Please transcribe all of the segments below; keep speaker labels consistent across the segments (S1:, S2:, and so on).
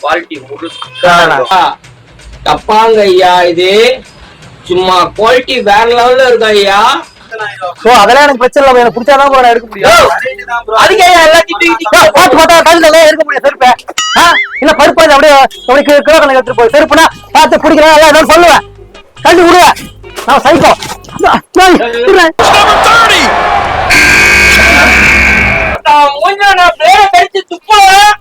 S1: Quality முழுக்க தப்பாங்க ஐயா இது சும்மா குவாலிட்டி வேற லெவல்ல இருக்கு ஐயா?
S2: சோ அதெல்லாம் எனக்கு பிரச்சனை இல்லை எனக்கு பிடிச்சாதான் நான் எடுக்க முடியும்.
S1: அதுக்கு ஐயா எல்லாத்தையும்
S2: பார்த்தா கையில எல்லாம் எடுக்க முடியும் செருப்பை? இல்ல பருப்பு அது அப்படியே அப்படியே கிலோ கணக்கு எடுத்துட்டு போய் செருப்புனா பார்த்து பிடிக்கிறேன் எல்லாம் ஏதாவது சொல்லுவேன். கல்வி விடுவேன் நான் சைக்கோ
S1: நான் பேரை கடிச்சு துப்புவேன்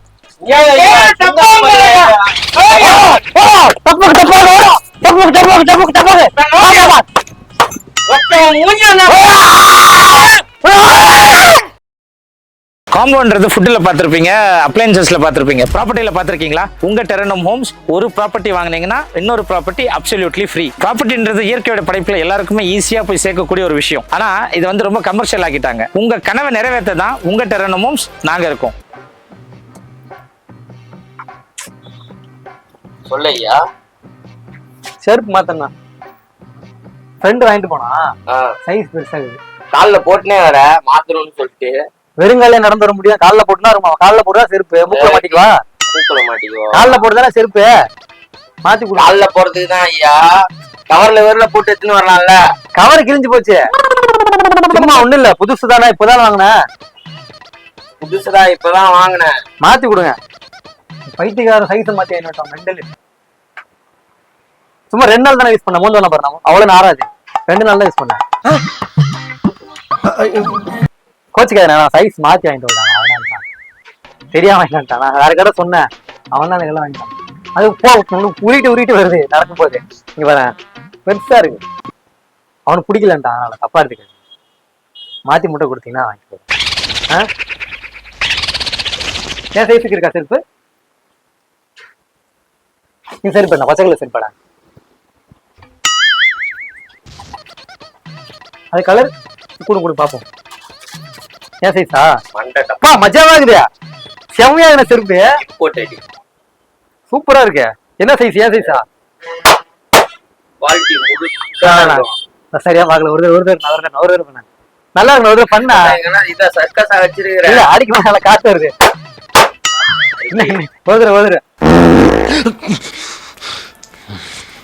S3: காம்பவுண்ட்றது ஃபுட்டில் பார்த்துருப்பீங்க அப்ளைன்சஸ்ல பார்த்துருப்பீங்க. ப்ராப்பர்ட்டியில் பார்த்துருக்கீங்களா? உங்க டெரனம் ஹோம்ஸ் ஒரு ப்ராப்பர்ட்டி வாங்குனீங்கன்னா இன்னொரு ப்ராப்பர்ட்டி அப்சல்யூட்லி ஃப்ரீ ப்ராப்பர்ட்டின்றது இயற்கையோட படைப்புல எல்லாருக்குமே ஈஸியா போய் சேர்க்கக்கூடிய ஒரு விஷயம். ஆனா இது வந்து ரொம்ப கமர்ஷியல் ஆக்கிட்டாங்க. உங்க கனவை நிறைவேற்ற தான் உங்க டெரனம் ஹோம்ஸ் நாங்க இருக்கோம்.
S1: சொல்ல ஐயா
S2: செருப்பு மாத்தண்ணா ஃப்ரெண்டு வாங்கிட்டு போனா சைஸ் பெருசா இருக்குது.
S1: கால்ல போட்டுனே வர மாத்தணும்னு சொல்லிட்டு.
S2: வெறுங்காலே நடந்து வர முடியும் கால்ல போட்டுனா இருக்கும்? கால்ல போட்டா செருப்பு. முக்கில மாட்டிக்குவா?
S1: தூக்கல மாட்டேங்கோ
S2: கால்ல போட்டுதானே செருப்பு. மாத்தி கொடு.
S1: கால்ல போறதுக்கு தான் ஐயா. கவர்ல வேர்ல போட்டு எடுத்துன்னு வரலாம்ல.
S2: கவர் கிழிஞ்சு போச்சு. சும்மா ஒண்ணு இல்ல. புதுசு தானே இப்பதான் வாங்கினேன்
S1: புதுசுடா இப்பதான் வாங்கினேன்
S2: மாத்தி கொடுங்க. பைத்தியக்கார சைஸ் மாத்தி என்னட்டோம் மெண்டல். சும்மா ரெண்டு நாள் தானே யூஸ் பண்ண மூணு நாள் நான் அவ்வளவு நாராது ரெண்டு நாள் தான் யூஸ் பண்ணேன். கோச்சுக்காத நான் சைஸ் மாத்தி வாங்கிட்டு வந்தான் அதனால தெரியாம வாங்கிட்டு நான் வேற கடை சொன்னேன். அவன் தான் எல்லாம் வாங்கிட்டான். அது போ உருட்டு உருட்டு வருது. நடக்கும் போது. இங்க பாரு. பெருசா இருக்கு. அவனுக்கு பிடிக்கலன்ட்டான் அதனால தப்பா இருக்கு மாத்தி முட்டை கொடுத்தீங்கன்னா வாங்கிட்டு போறேன். ஆ? என் சைஸுக்கு இருக்கா செருப்பு? நீ செருப்பு என்ன? பச்சை கலர் செருப்பாடா? அது கலர் கூட கூட பாப்போம். என் சைஸா அப்பா மஜாவா இருக்குதா செம்மையா என்ன செருப்பு. சூப்பரா இருக்கு. என்ன சைஸ் ஏன் சைஸா சரியா பார்க்கல. ஒரு ஒரு தடவை, ஒரு தடவை, ஒரு தடவை பண்ணேன். நல்லா இருக்கு ஒரு பண்ணா?
S1: இத சர்க்கஸா வச்சிருக்கிற
S2: இல்ல அடிக்க நல்லா காத்து வருது ஒரு தடவை.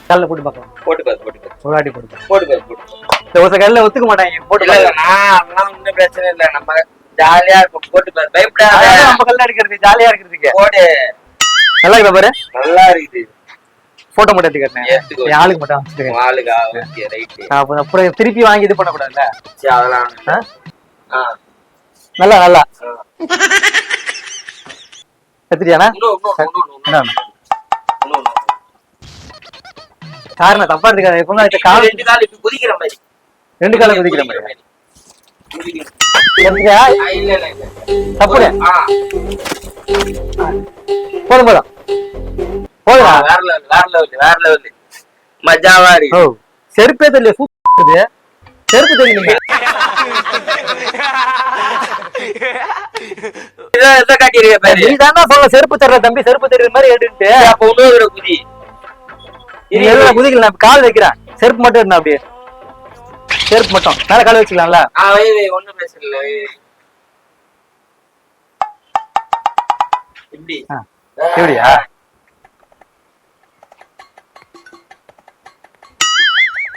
S2: கல்ல போட்டு பார்க்கலாம்
S1: போட்டு பாரு போட்டு
S2: போட்டு.
S1: போட்டு போட்டு
S2: ஒரு கல்ல ஒத்துக்க மாட்டாங்க. போட்டு
S1: அதெல்லாம் ஒண்ணும் பிரச்சனை இல்ல. நம்ம ஜாலியா இருக்கும். போட்டு பாரு. பயப்படாத.
S2: நம்ம கல்ல அடிக்கிறது ஜாலியா இருக்கிறதுக்கு
S1: போடு.
S2: நல்லா இருக்கா பாரு?
S1: நல்லா இருக்குது.
S2: போட்டோ மட்டும் எடுத்துக்கிறேன் ஆளுக்கு மட்டும் வச்சுக்கிறேன்
S1: ஆளுகா ஓகே ரைட்டு
S2: அப்புறம் அப்புறம் திருப்பி வாங்கி இது பண்ணக்கூடாதுல்ல?
S1: சரி அதெல்லாம்
S2: நல்லா நல்லா. எடுத்துட்டியாண்ணா. காரணம் தப்பா எடுத்துக்காது எப்பவுமே கால்
S1: குதிக்கிற மாதிரி.
S2: ரெண்டு காலம் குதிக்கிற மாதிரி
S1: ஆ
S2: போதும் போதும். போதுடா
S1: வேற லெவல் வேற லெவல் வேற லெவல் மஜாவா இருக்கு
S2: செருப்பே தெரியல சூப்பர் செருப்பு சொல்ல செருப்பு தெரியல தம்பி செருப்பு தெரியுற மாதிரி எடுன்ட்டு.
S1: அப்ப இன்னொரு குதி.
S2: நீ எல்லாம் குதிக்கல நான் கால் வைக்கிறேன். செருப்பு மட்டும் இருந்தா அப்படியே. செருப்பு மட்டும். மேல கால் வச்சுக்கலாம்ல?
S1: ஒண்ணும் வை. இப்படி.
S2: ஆ, எப்படியா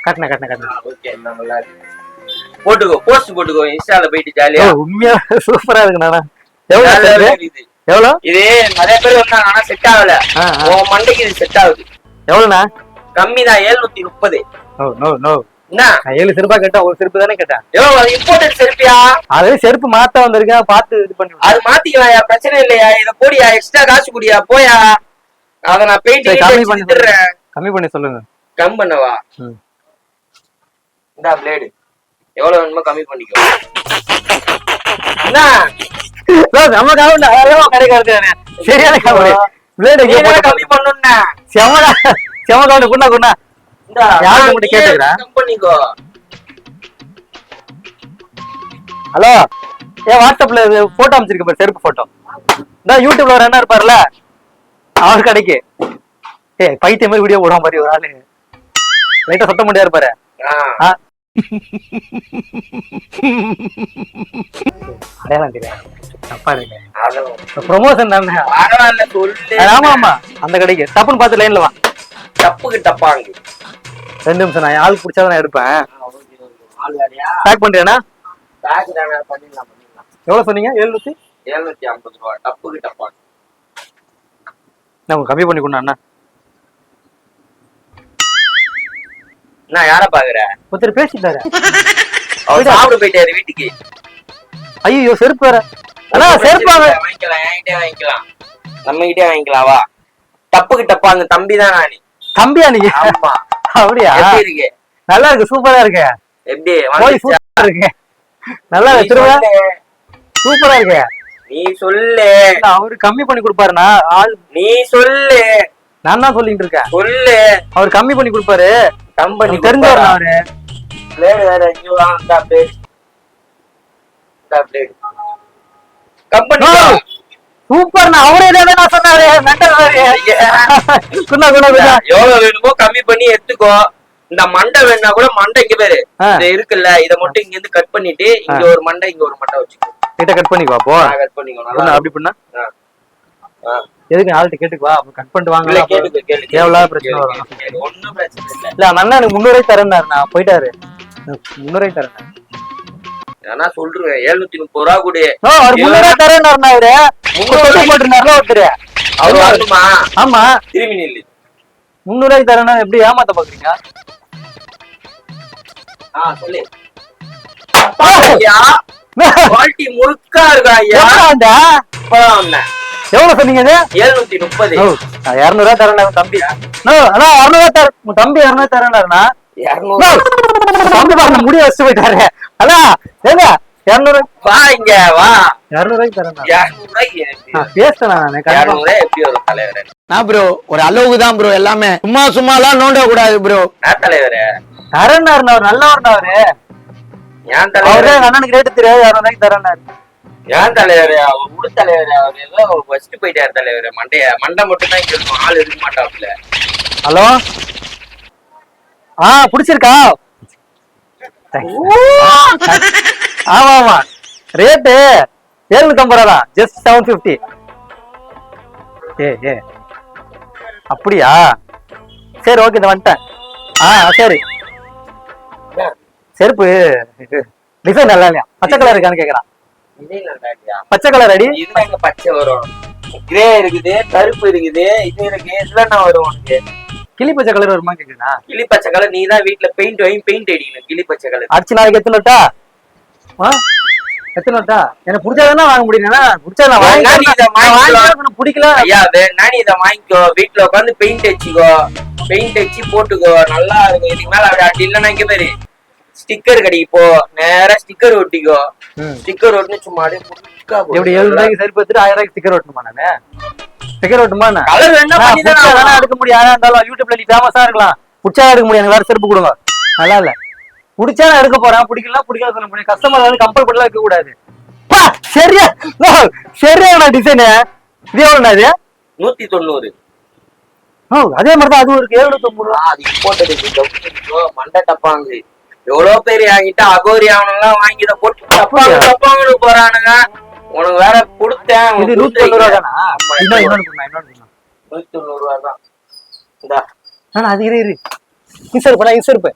S2: கட்டின கட்டின கட்டின.
S1: ஓகே நல்லா போட்டுக்கோ போஸ்ட் போட்டுக்கோ இன்ஸ்டால போயிட்டு ஜாலியா
S2: உண்மையா? சூப்பரா இருக்கு நானா. எவ்வளவு செருப்பு?
S1: இது.
S2: எவ்வளவு?
S1: இது நிறைய பேர் வந்தாங்க ஆனா செட் ஆகல. உன் மண்டைக்கு இது செட் ஆகுது.
S2: எவ்வளவுண்ணா?
S1: கம்மி தான் ஏழ்நூத்தி முப்பது
S2: நோ நோ
S1: என்ன?
S2: ஏழு செருப்பா கேட்டேன் ஒரு செருப்பு தானே கேட்டேன்.
S1: அது இம்போர்ட்டட் செருப்பியா?
S2: அதே செருப்பு மாத்த வந்திருக்கேன் பார்த்து இது பண்ணி
S1: அது மாத்திக்கலாம்யா பிரச்சனை இல்லையா? இத போடியா? எக்ஸ்ட்ரா காசு குடியா? போயா? அத நான்
S2: சரி,
S1: பெயிண்டிங்
S2: கம்மி பண்ணி கம்மி பண்ணி சொல்லுங்க.
S1: கம் பண்ணவா. இந்தா பிளேடு எவ்வளவு வேணுமோ கம்மி பண்ணிக்கோ.
S2: நம்ம காவல் அதெல்லாம் கிடைக்காது சரியான பிளேடு
S1: கம்மி பண்ணணும்னா
S2: செமடா செம காவல் குண்டா குண்டா. ஹலோ ஏன் வாட்ஸ்அப்ல போட்டோ அமைச்சிருக்க பாரு செருப்பு போட்டோ இந்த யூடியூப்ல ஒரு அண்ணா இருப்பார்ல அவர் கடைக்கு. ஏய் பைத்தியம் மாதிரி வீடியோ போடுவான் பாரு ஒரு ஆளு. லைட்டா சத்தம் முடியாது பாரு
S1: ஆ.
S2: ஆ, அடையாளம் தெரியாது. தப்பா இருக்கு. ப்ரொமோஷன் தானே? ஆமா ஆமா. அந்த கடைக்கு. தப்புன்னு பார்த்து லைன்ல வா.
S1: தப்புக்கு டப்பாங்க
S2: ரெண்டு நிமிஷம் நான் ஆள் பிடிச்சா நான் எடுப்பேன். பேக் பண்றியாண்ணா
S1: பேக் பண்ணிடலாம்
S2: எவ்வளவு சொன்னீங்க? எழுநூத்தி?
S1: எழுநூத்தி ஐம்பது ரூபா டப்புக்கு டப்பாங்க
S2: நான் உங்களுக்கு கம்மி பண்ணி கொண்டு அண்ணா.
S1: நான் யார பாக்குற
S2: ஒருத்தர் பேசிட்டாரு.
S1: அவர் சாப்பிட போயிட்டாரு வீட்டுக்கு.
S2: ஐயோ செருப்பு வேற. அண்ணா செருப்பு வாங்க
S1: வாங்கிக்கலாம் என்கிட்டே வாங்கிக்கலாம். நம்ம கிட்டே வாங்கிக்கலாம் வா. டப்புக்கு டப்பா அந்த தம்பி தான் நானு
S2: தம்பியா நீங்க
S1: ஆமா.
S2: அப்படியா?
S1: இருக்கு?
S2: நல்லா இருக்கு சூப்பரா இருக்கு.
S1: எப்படி?
S2: சூப்பரா இருக்கு. நல்லா
S1: சொல்லு.
S2: சூப்பரா இருக்கு.
S1: நீ சொல்லு.
S2: அவரு கம்மி பண்ணி கொடுப்பாருண்ணா. ஆள்
S1: நீ சொல்லு.
S2: நான் தான் சொல்லிட்டு இருக்கேன்.
S1: சொல்லு.
S2: அவர் கம்மி பண்ணி கொடுப்பாரு.
S1: கம்பெனி
S2: தெரிஞ்சவர் அவரு.
S1: பிளேடு வேற பிளேடு. கம்பெனி
S2: சூப்பர்ண்ணா அவரே தான் நான் சொன்னாரு மெண்டல் குண்ணா குண்ணா குண்ணா
S1: எவ்வளவு வேணுமோ கம்மி பண்ணி எடுத்துக்கோ. இந்த மண்டை வேணா கூட மண்டை இங்க பேரு. இது இருக்குல்ல இத மட்டும் இங்க இருந்து கட் பண்ணிட்டு இங்க ஒரு மண்டை இங்க ஒரு மண்டை வச்சுக்கோ.
S2: கிட்ட கட் பண்ணிக்கோ அப்போ
S1: கட் பண்ணிக்கோ
S2: அப்படி பண்ணா. எதுக்கு ஆள்கிட்ட கேட்டுக்கு வா அப்புறம் கட் பண்ணிட்டு வாங்க. தேவையில்லாத பிரச்சனை வரும்.
S1: இல்ல.
S2: அந்த அண்ணா எனக்கு முன்னூறு தரேன்னாரு நான் போயிட்டாரு. முன்னூறு தரேன்.
S1: ஆனா சொல்றேன் எழுநூத்தி முப்பது ரூபா கொடு.
S2: ஓ அவர் முன்னூறு தரேன்னாருண்ணா அவரு முன்னூறு போட்டுருந்தாருல ஒருத்தர். ஆமா.
S1: திரும்பி நில்லு.
S2: முன்னூறு தரேன்னா எப்படி ஏமாத்த பாக்குறீங்க?
S1: சொல்லு. குவாலிட்டி முழுக்கா இருக்கா ஐயா?
S2: எவ்வளவு சொன்னீங்க
S1: எழுநூத்தி முப்பது.
S2: இருநூறுவா தரேன் தம்பி. அண்ணா இருநூறுவா தர உன் தம்பி இருநூறு. தரேன்னாருண்ணா
S1: இருநூறு
S2: தம்பி பாருங்க முடிய வச்சு போயிட்டாரு அண்ணா ஏங்க
S1: வா இங்க வா.
S2: இருநூறுவாய்க்கு தரேன் நான்.
S4: ப்ரோ ஒரு அளவுக்கு தான் ப்ரோ எல்லாமே. சும்மா சும்மாலாம் நோண்ட கூடாது ப்ரோ
S1: தலைவரே?
S2: தரேன்னாருண்ணா அவர் நல்லவர்ண்ணா அவரு.
S1: ஏன் தலைவரே?
S2: அண்ணனுக்கு ரேட்டு தெரியாது இருநூறுவாய்க்கு தரேன்னாரு
S1: ஏன் தலைவரே? அவர் உடு தலைவரே அவர் ஏதோ வச்சுட்டு போயிட்டாரு தலைவரே. மண்டைய மண்டை மட்டும் தான் இங்க இருக்கும். ஆள் இருக்க மாட்டாப்ல
S2: ஹலோ? ஆ பிடிச்சிருக்கா? ஆமா ஆமா. ரேட்டு ஏழுநூத்தி ஐம்பது ரூபா தான். ஜஸ்ட் செவன் பிப்டி ஏ ஏ. அப்படியா? சரி ஓகே இந்த வந்துட்டேன். ஆ சரி. செருப்பு. டிசைன் நல்லா இல்லையா? பச்சை கலர் இருக்கான்னு கேக்குறான். பச்சை கலர் அடி.
S1: பச்சை வரும். கிரே இருக்குது கருப்பு இருக்குது இது இருக்கு இதுல வரும் உனக்கு.
S2: கிளி பச்சை கலர் வருமா கேக்குறா.
S1: கிளி பச்சை கலர் நீ தான் வீட்டுல பெயிண்ட் வாங்கி பெயிண்ட் அடிக்கணும் கிளி பச்சை கலர்
S2: அடிச்சு நாளைக்கு எத்தனை எத்தனை எனக்கு பிடிச்சாதானே வாங்க முடியும். பிடிச்சா நான்
S1: வேணா நீ இதை
S2: வாங்கி பிடிக்கல.
S1: ஐயா வேணா நீ இதை வாங்கிக்கோ. வீட்டுல உட்காந்து பெயிண்ட் அடிச்சுக்கோ. பெயிண்ட் அடிச்சு போட்டுக்கோ. நல்லா இருக்கும். இதுக்கு மேல அப்படி அப்படி இல்லைன்னா இங்க பேரு. ஸ்டிக்கர் கடைக்கு போ. நேரா ஸ்டிக்கர் ஒட்டிக்கோ. ஸ்டிக்கர் ஒட்டினு சும்மா அப்படியே.
S2: எப்படி ஏழு ரூபாய்க்கு சரி பார்த்துட்டு ஆயிரம் ரூபாய்க்கு ஸ்டிக்கர் ஓட்டணுமா நானு? ஸ்டிக்கர் ஓட்டுமா நான்
S1: கலர் வேணா.
S2: எடுக்க முடியும். யாரா இருந்தாலும் யூடியூப்ல நீ ஃபேமஸா இருக்கலாம். பிடிச்சா எடுக்க முடியும். எனக்கு வேற செருப்பு கொடுங்க. நல்லா இல்ல? பிடிச்சா நான் எடுக்க போறேன் பிடிக்கலாம் பிடிக்கல சொல்ல முடியும் கஸ்டமர் வந்து கம்பல் பண்ணலாம் இருக்க கூடாது. சரியா? சரியான டிசைனு இது எவ்வளவு இது?
S1: நூத்தி தொண்ணூறு.
S2: ஓ அதே மாதிரி தான் அதுவும் இருக்கு. ஏழு தொண்ணூறு
S1: அது இம்போர்ட்டட் மண்டை டப்பாங்க. எவ்வளவு பேர் என்கிட்ட அகோரி அவனெல்லாம் வாங்கி இதை போட்டு டப்பாங்க
S2: அப்படியா?
S1: டப்பாங்கன்னு போறானுங்க. உனக்கு வேற கொடுத்தேன்
S2: இது நூத்தி தொண்ணூறு ரூபா. தானா.
S1: நூத்தி தொண்ணூறு. ரூபா தான் இந்தா.
S2: அது இரு இரு. இன்சர்ப்பு நான் இன்சர்ப்பு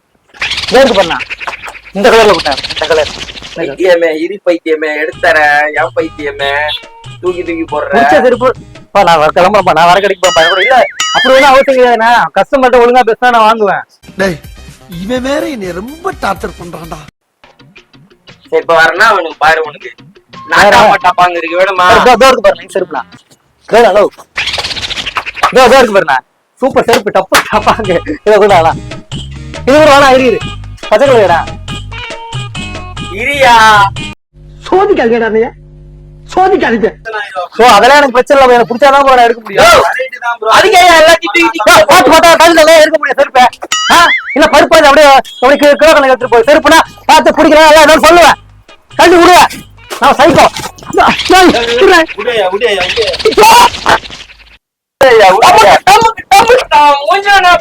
S2: வேறு பண்ணா. இந்த கலர்ல போட்டேன் இந்த கலர்
S1: பைத்தியமே இரு பைத்தியமே எடுத்தறேன் என் பைத்தியமே? தூக்கி தூக்கி போடுற.
S2: பிடிச்ச செருப்பு. பா நான் வர- கிளம்புறேன்ப்பா நான் வர கடைக்கு போறேன் இல்ல அப்படி ஒன்றும் அவசியம் கிடையாதுண்ணா கஸ்டமர்கிட்ட ஒழுங்கா பேசினா நான் வாங்குவேன்.
S4: டேய் இவன் வேற என்னை ரொம்ப டார்ச்சர் பண்றான்டா.
S1: சரி இப்ப வரனா அவனுக்கு பாரு உனக்கு. நாட்டா டப்பாங்க இருக்கு வேணுமா?
S2: இதோ இருக்கு செருப்புண்ணா இதோ இதோ இருக்கு பாருண்ணா சூப்பர் செருப்பு டப்பு டப்பாங்க இதை கூட வேணாம் இது கூட வேணாம் இரு இரு. பச்சை கலர்டா
S1: இரியா
S4: சோதிக்காதீங்கடா நீ சோதிக்காதீங்க
S2: ஸோ அதெல்லாம் எனக்கு பிரச்சனை இல்லை எனக்கு பிடிச்சாதான் நான் எடுக்க முடியும்
S1: அதுக்கே எல்லாத்தையும் தூக்கி
S2: ஏய், பார்த்து பார்த்தா கல்ல எல்லாம் எடுக்க முடியும் செருப்பை இல்ல பருப்பு அது அப்படியே அப்படியே கிலோ கணக்கு எடுத்துட்டு போய் செருப்புனா பார்த்து பிடிக்கலாம் எல்லாம் நான் சொல்லுவேன் கல்வி விடுவேன் நான் சைக்கோ
S1: மூஞ்ச நான்